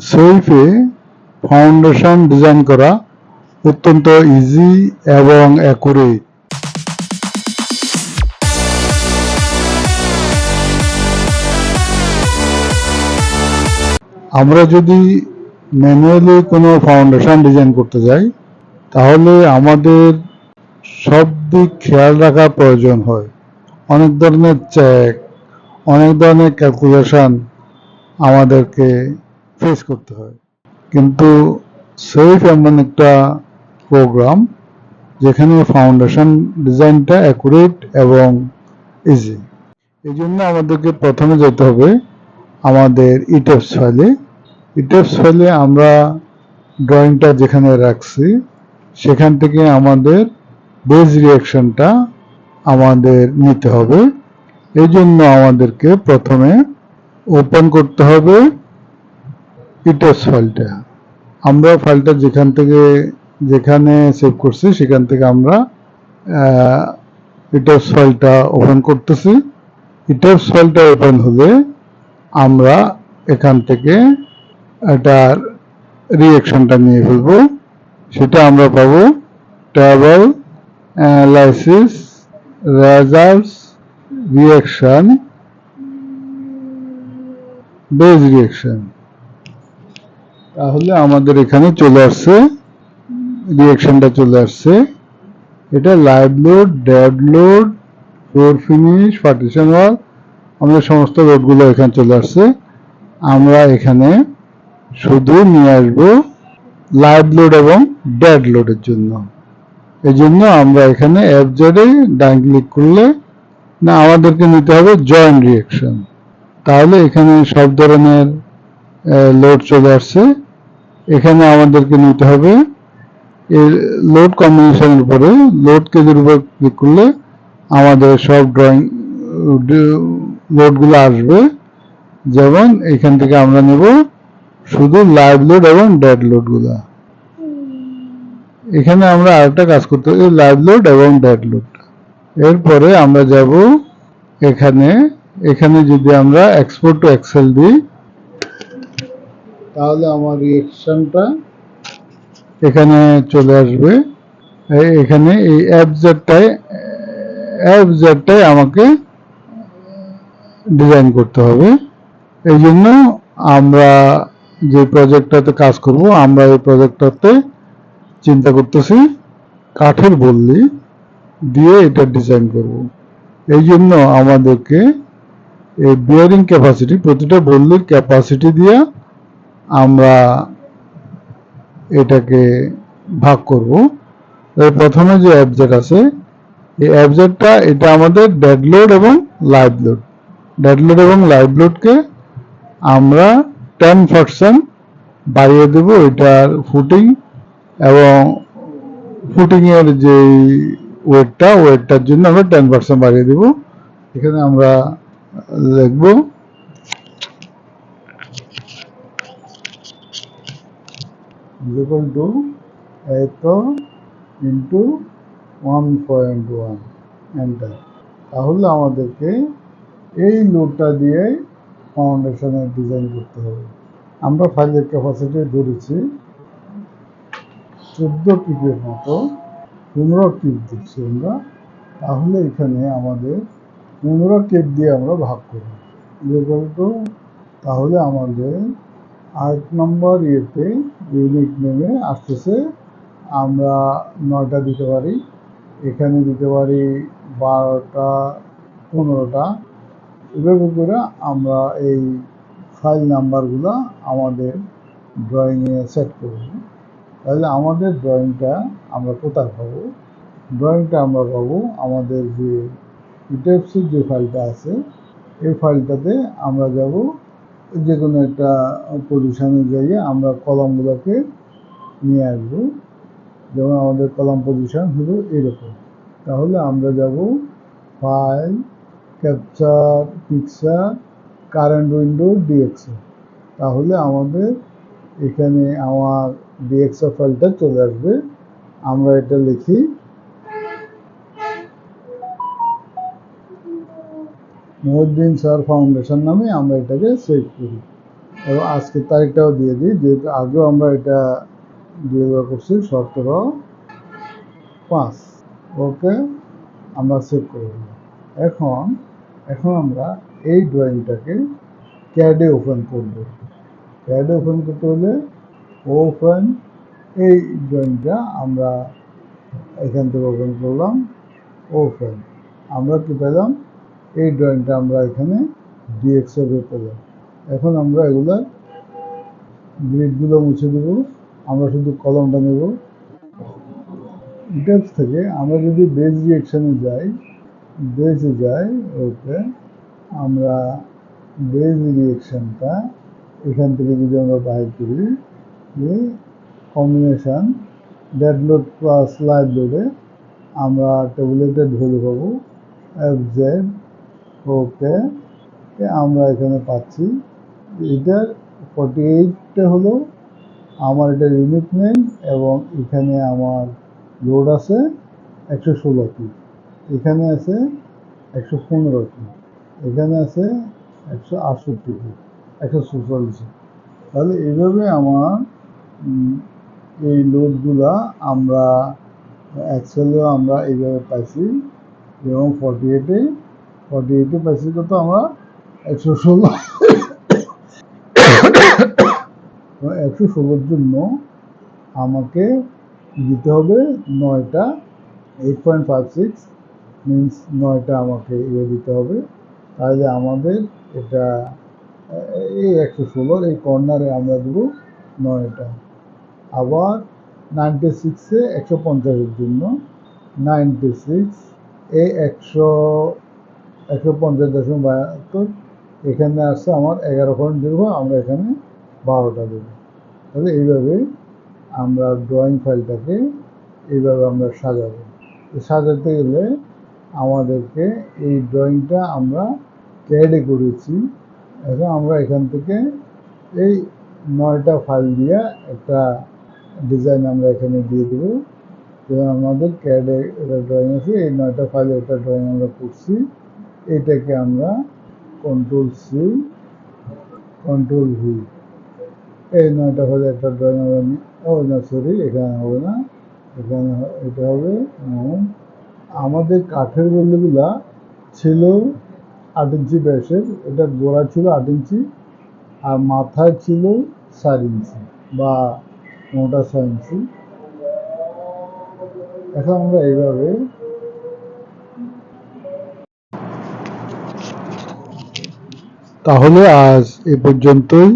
সেইফে foundation design করা অত্যন্ত easy এবং অ্যাকুরেট আমরা যদি ম্যানুয়ালি কোনো ফাউন্ডেশন ডিজাইন করতে যাই, তাহলে আমাদের সব দিক খেয়াল রাখা প্রয়োজন হয়। অনেক ধরনের চেক অনেক ধরনের ক্যালকুলেশন আমাদেরকে ফেস করতে হয়। কিন্তু সেফ এমন একটা প্রোগ্রাম যেখানে ফাউন্ডেশন ডিজাইনটা অ্যাকুরেট এবং ইজি এই জন্য আমাদেরকে প্রথমে যেতে হবে আমাদের ইটেপস ফাইলে ইটেপস ফাইলে আমরা ড্রয়িংটা যেখানে রাখছি, সেখান থেকে আমাদের বেজ রিয়াকশনটা আমাদের নিতে হবে। এই জন্য আমাদেরকে প্রথমে ওপেন করতে হবে। ইটেপস ফাইলটা। আমরা ফাইলটা যেখান থেকে, যেখানে সেভ করছি, সেখান থেকে আমরা ইটেপস ফাইলটা ওপেন করতেছি। ইটেপস ফাইলটা ওপেন হলে আমরা এখান থেকে এটার রিয়েকশনটা নিয়ে ফেলব। সেটা আমরা পাবো travel analysis results reaction base reaction তাহলে আমাদের এখানে চলে আসছে রিয়েকশনটা চলে আসছে। এটা live load dead load floor finish partition wall আমাদের সমস্ত লোডগুলো এখানে চলে আসছে। আমরা এখানে শুধু নিয়ে আসব লাইভ লোড এবং ডেড লোডের জন্য। এই জন্য আমরা এখানে এফজেডে ডান ক্লিক করলে, না, আমাদেরকে নিতে হবে জয়েন্ট রিয়েকশন তাহলে এখানে সব ধরনের লোড চলে আসছে। এখানে আমাদেরকে নিতে হবে। এই লোড কম্বিনেশনের উপরে লোড কেজের উপর ক্লিক করলে আমাদের সব ড্রয়িং লোডগুলো আসবে। যেমন এখান থেকে আমরা নেব শুধু লাইভ লোড এবং ডেড লোডগুলো এখানে আমরা আরেকটা কাজ করতে হবে লাইভ লোড এবং ডেড লোড এরপরে আমরা যাব এখানে। এখানে যদি আমরা এক্সপোর্ট টু এক্সেল দিই তাহলে আমার রিয়েকশনটা এখানে চলে আসবে। এখানে এই অ্যাপজেটটাই আমাকে ডিজাইন করতে হবে। এই জন্য আমরা যে প্রজেক্টটাতে কাজ করব, আমরা এই প্রজেক্টটাতে চিন্তা করতেছি, কাঠের বললি দিয়ে এটা ডিজাইন করব। এই জন্য আমাদেরকে এই বিয়ারিং ক্যাপাসিটি প্রতিটা বললির ক্যাপাসিটি দিয়ে আমরা এটাকে ভাগ করব। এর প্রথমে যে অ্যাবজেক্ট আছে, এই অ্যাবজেক্টটা এটা আমাদের ডেড লোড এবং লাইভ লোড ডেড লোড এবং লাইভ লোডকে আমরা টেন পার্সেন্ট বাড়িয়ে দেব এটার ফুটিং এবং ফুটিং এর যে ওয়েটটা ওয়েটটার জন্য আমরা টেন পার্সেন্ট বাড়িয়ে দেব। এখানে আমরা লিখব ইকুয়াল টু এত into one point one enter তাহলে আমাদেরকে এই লোডটা দিয়ে ফাউন্ডেশনের ডিজাইন করতে হবে। আমরা ফাইলের ক্যাপাসিটি ধরেছি চোদ্দ কিপের মতো, পনেরো কিপ দিচ্ছি আমরা। তাহলে এখানে আমাদের পনেরো কিপ দিয়ে আমরা ভাগ করব। তাহলে আমাদের আট নম্বর ইয়েতে ইউনিট নেমে আসতেছে, আমরা নয়টা দিতে পারি। এখানে দিতে পারি বারোটা, পনেরোটা। এভাবে করে আমরা এই ফাইল নাম্বারগুলো আমাদের ড্রয়িংয়ে সেট করব। তাহলে আমাদের ড্রয়িংটা আমরা কোথায় পাবো? ড্রয়িংটা আমরা পাবো আমাদের যে ইটেপসির যে ফাইলটা আছে, এই ফাইলটাতে আমরা যাব যে কোনো একটা পজিশনে যাইয়ে আমরা কলমগুলোকে নিয়ে আসব। যেমন আমাদের কলাম পজিশন হলো এরকম। তাহলে আমরা যাব file capture picture current window DXA তাহলে আমাদের এখানে আমার ডিএক্সএ ফাইলটা চলে আসবে। আমরা এটা লিখি মহিউদ্দিন স্যার ফাউন্ডেশন নামে আমরা এটাকে সেভ করি। এবং আজকের তারিখটাও দিয়ে দিই, যেহেতু আগেও আমরা এটা দেওয়া করছি, সতেরো পাঁচ। ওকে, আমরা সেভ করে দিলাম। এখন এখন আমরা এই ড্রয়িংটাকে ক্যাডে ওপেন করব। ক্যাডে ওপেন করতে হলে ওপেন এই ড্রয়িংটা আমরা এখান থেকে ওপেন করলাম ওপেন আমরা কি পেলাম? এই ড্রয়িংটা আমরা এখানে ডিএক্সএফে পেলাম এখন আমরা এগুলা গ্রিডগুলো মুছে দেব। আমরা শুধু কলমটা নেব। ডিটেলস থেকে আমরা যদি বেজ রিয়েকশনে যাই বেজে যাই, ওকে, আমরা বেজ রিয়েকশনটা এখান থেকে যদি আমরা বাইর করি, যে combination dead load plus live লোডে আমরা টেবুলেটেড ভ্যালু পাবো এফ জেড ওকে আমরা এখানে পাচ্ছি। এটার ফর্টি এইটটা হলো আমার এটা ইউনিট নেই এবং এখানে আমার লোড আছে একশো ষোলো কি এখানে আছে একশো পনেরো কি এখানে আছে একশো আটষট্টি কি একশো চৌচল্লিশ তাহলে এইভাবে আমার এই লোডগুলা আমরা অ্যাকচুয়ালিও আমরা এইভাবে পাইছি এবং ফর্টি এইটে ফর্টি এইটে পাইছি, কত আমরা? একশো ষোলো। একশো ষোলোর জন্য আমাকে দিতে হবে নয়টা eight point five six means নয়টা আমাকে ইয়ে দিতে হবে। তাহলে আমাদের এটা এই একশো ষোলোর এই কর্নারে আমরা দেবো নয়টা। আবার নাইনটি সিক্সে একশো পঞ্চাশের জন্য নাইনটি সিক্স এই একশো একশো পঞ্চাশ দশমিক বাহাত্তর এখানে আসছে আমার এগারো পয়েন্ট দেবো আমরা এখানে বারোটা দেবো। তাহলে এইভাবে আমরা ড্রয়িং ফাইলটাকে এইভাবে আমরা সাজাবো। সাজাতে গেলে আমাদেরকে এই ড্রয়িংটা আমরা ক্যাডে করেছি। এখন আমরা এখান থেকে এই নয়টা ফাইল দিয়ে একটা ডিজাইন আমরা এখানে দিয়ে দেবো। এবং আমাদের ক্যাডে ড্রয়িং আছে, এই নয়টা ফাইলে একটা ড্রয়িং আমরা করছি। এটাকে আমরা কন্ট্রোল সি কন্ট্রোল ভি এই নয়টা ফাইলে একটা ড্রয়িং নি- ও না সরি এখানে হবে না। এখানে এটা হবে আমাদের কাঠের বেলগুলা ছিল আট ইঞ্চি ব্যাসের, এটা গোড়া ছিল আট ইঞ্চি আর মাথায় ছিল চার ইঞ্চি বা মোটা ছয় ইঞ্চি। এখন আমরা এইভাবে তাহলে আজ এ পর্যন্তই।